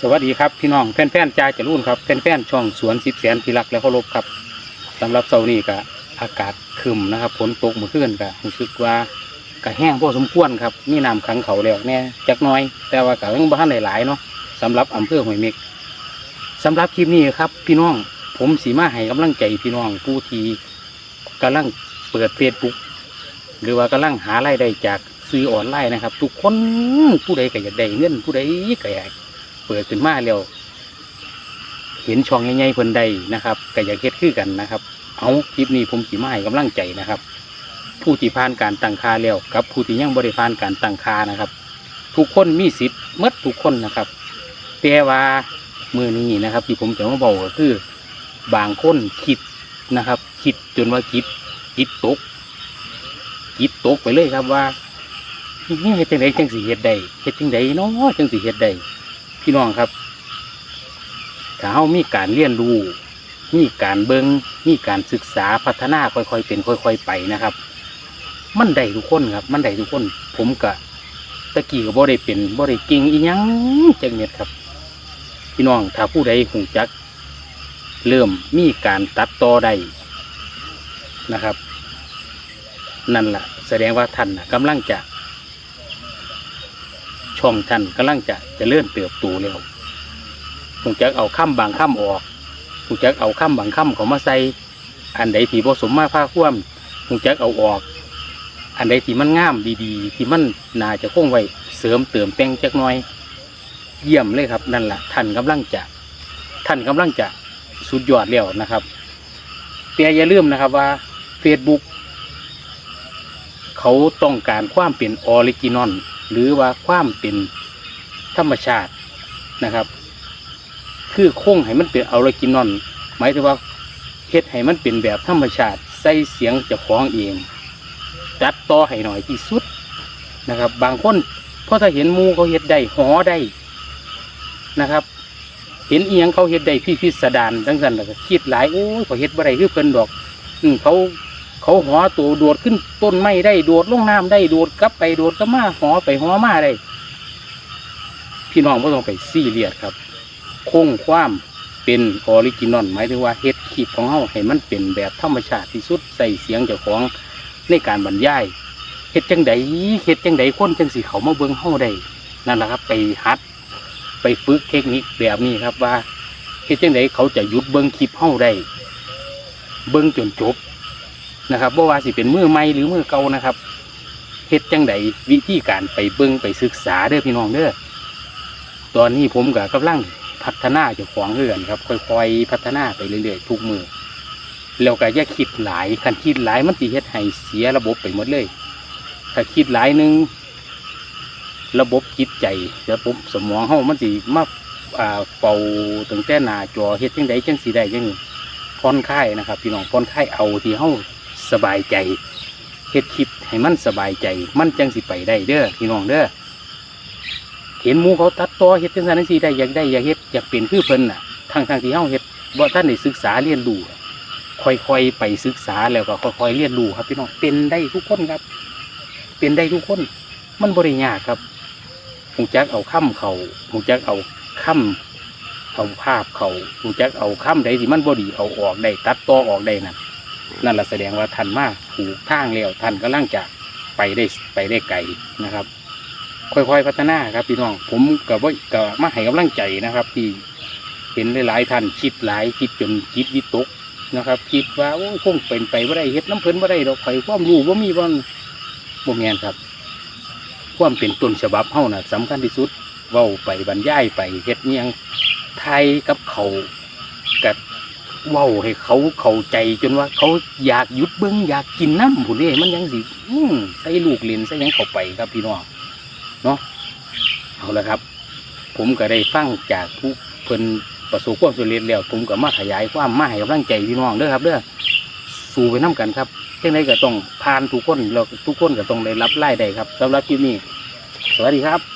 สวัสดีครับพี่น้องแฟนๆจ่าจรุ่นครับแฟนๆช่องสวนสิบแสนที่รักและเคารพครับสำหรับเสาร์นี้ก็อากาศครึมนะครับฝนตกเมื่อคืนก็รู้สึกว่าก็แห้งพอสมควรครับมีน้ำขังเขาแล้วแน่จักน้อย แต่ว่าก็ยังบ้านหลายๆเนาะสำหรับอำเภอห้วยเม็กสำหรับคลิปนี้ครับ พี่น้องผมสีมาให้กำลังใจพี่น้องผู้ที่กำลังเปิดเฟซบุ๊กหรือว่ากำลังหารายได้จากซื้อออนไลน์นะครับ ทุกคนผู้ใดก็อยากได้เงินผู้ใดก็อยาก เปิดขึ้นมาแล้วเห็นช่องใหญ่ๆเพิ่นใดนะครับก็อยากเฮ็ดคือกันนะครับ เอาคลิปนี้ผมสีมาให้กำลังใจนะครับ ผู้ที่ผ่านการตั้งค่าแล้วกับผู้ที่ยังบริผ่านการตั้งค่านะครับ ทุกคนมีสิทธิ์มดทุกคนนะครับแต่ว่ามือนี้นะครับ ที่ผมจะมาบอกก็คือบางคนคิดนะครับ คิดจนว่าคิดคิดตกคิดตกไปเลยครับว่านี่เฮ็ดจังไดจังสิเฮ็ดได้เฮ็ดจังไดเนาะจังสิเฮ็ดได้ พี่น้องครับ ถ้าเฮามีการเรียนรู้มีการเบิงมีการศึกษาพัฒนาค่อยๆเป็นค่อย ๆ ไปนะครับ มันได้ทุกคนครับ มันได้ทุกคน ผมกะตะกี้ก็บ่ได้เป็นบ่ได้เก่งอีหยังจังเม็ดครับ พี่น้องถ้าผู้ใดหูจัก เริ่มมีการตัดต่อได้นะครับ นั่นล่ะแสดงว่าท่านกำลังจะ ช่องท่านกำลังจะจะเลื่อนเติบโตแล้วหูจักเอาข้ามบางข้ามออกหูจักเอาข้ามบางข้ามเขามาใส่อันใดที่ผสมมาผ้าคว่ำหูจักเอาออก อันใดที่มันงามดีๆ ที่มันน่าจะคงไว้เสริมเติมแต่งจักน่อย เยี่ยมเลยครับนั่นแหละท่านกำลังจะ ท่านกำลังจะสุดยอดแล้วนะครับแต่อย่าลืมนะครับว่า Facebook เขาต้องการความเป็นออริจินอล หรือว่าความเป็นธรรมชาตินะครับ คือโค้งให้มันเป็นออริจินอลหมายถึงว่าเฮ็ดให้มันเป็นแบบธรรมชาติ ใส่เสียงจะคล้องเองจัดต่อให้หน่อยที่สุดนะครับ บางคนพราะถ้าเห็นมูเขาเฮ็ดได้หอได้นะครับ เห็นเอียงเขาเฮ็ดได้พี่พิสดารทั้งสันแล้วก็คิดหลายโอ้ยเขาเฮ็ดบ่ได้คือเพิ่นดอกอืมเขา เขาหอตัวโดดขึ้นต้นไม้ได้โดดลงน้ำได้โดดกลับไปโดดกลับมาหอไปหอมาได้ พี่น้องไม่ต้องไปซีเรียสครับ คงความเป็นออริจินอลหมายถึงว่าเฮ็ดคลิปของเฮาให้มันเป็นแบบธรรมชาติที่สุดใส่เสียงเจ้าของในการบรรยายเฮ็ดจังใดเฮ็ดจังใดคนจังสิเขามาเบิ่งเฮาได้นั่นแหละครับ ไปหัดไปฝึกเทคนิคแบบนี้ครับว่าเฮ็ดจังใดเขาจะหยุดเบิ่งคลิปเฮาได้เบิ่งจนจบ นะครับบ่ว่าสิเป็นมือใหม่หรือมือเก่านะครับเฮ็ดจังใดวิธีการไปเบิ่งไปศึกษาเด้อพี่น้องเด้อตอนนี้ผมก็กำลังพัฒนาเจ้าของเฮือนครับ ค่อยๆ พัฒนาไปเรื่อยๆทุกมือแล้วก็อย่าคิดหลายคันคิดหลายมันสิเฮ็ดให้เสียระบบไปหมดเลย ถ้าคิดหลายหนึงระบบจิตใจระบบสมองเฮามันสิมาอ่าเฝ้าตั้งแต่หน้าจอเฮ็ดจังใดจังสิได้จังผ่อนคลายนะครับ พี่น้องผ่อนคลายเอาที่เฮา สบายใจเฮ็ดคลิปให้มันสบายใจ มันจังสิไปได้เด้อพี่น้องเด้อเห็นหมูเขาตัดต่อเฮ็ดจังซั่นจังซี่ได้อยากได้อยากเฮ็ดอยากเป็นคือเพิ่นน่ะทางทางที่เฮาเฮ็ดบ่ท่านได้ศึกษาเรียนรู้ค่อยๆไปศึกษาแล้วก็ค่อยๆเรียนรู้ครับพี่น้องเป็นได้ทุกคนครับ เป็นได้ทุกคน มันบ่ได้ยากครับหูจักเอาค่ำเขาหูจักเอาค่ำเอาภาพเขาหูจักเอาค่ำใดที่มันบดีเอาออกได้ตัดต่อออกได้นั่น นั่นแหละแสดงว่าท่านมากถูกทางแล้วท่านก็ล่างจะไปได้ไปได้ไกลนะครับ ค่อยๆพัฒนาครับพี่น้องผมกับว่ากับมาให้กำลังใจนะครับที่เห็นหลายๆท่านคิดหลายคิดจนคิดวิตกนะครับ คิดว่าโอ้คงเป็นไปว่าได้เฮ็ดน้ำเพลินว่าได้ดอกไผ่ความรู้ว่ามีบ่บ่แมนครับความเป็นต้นฉบับเฮาน่ะสำคัญที่สุดเว้าไปบรรยายไปเฮ็ดเนียงไทยกับเขา เว้าให้เขาเข้าใจจนว่า เขาอยากหยุดเบิ้งอยากกินน้ำผุนนี่มันยังสิใส่ลูกเลนใส่ยังเข้าไปครับพี่น้องเนาะเอาละครับ ผมก็ได้ฟังจากผู้เพิ่นประสบความสำเร็จแล้วผมก็มาขยายความมาให้กำลังใจพี่น้องเด้อครับเด้อสู้ไปน้กันครับจังไดก็ต้องผ่านทุกคนแล้วทุกคนก็ต้องได้รับรายได้ครับสำหรับคลิปนี้สวัสดีครับ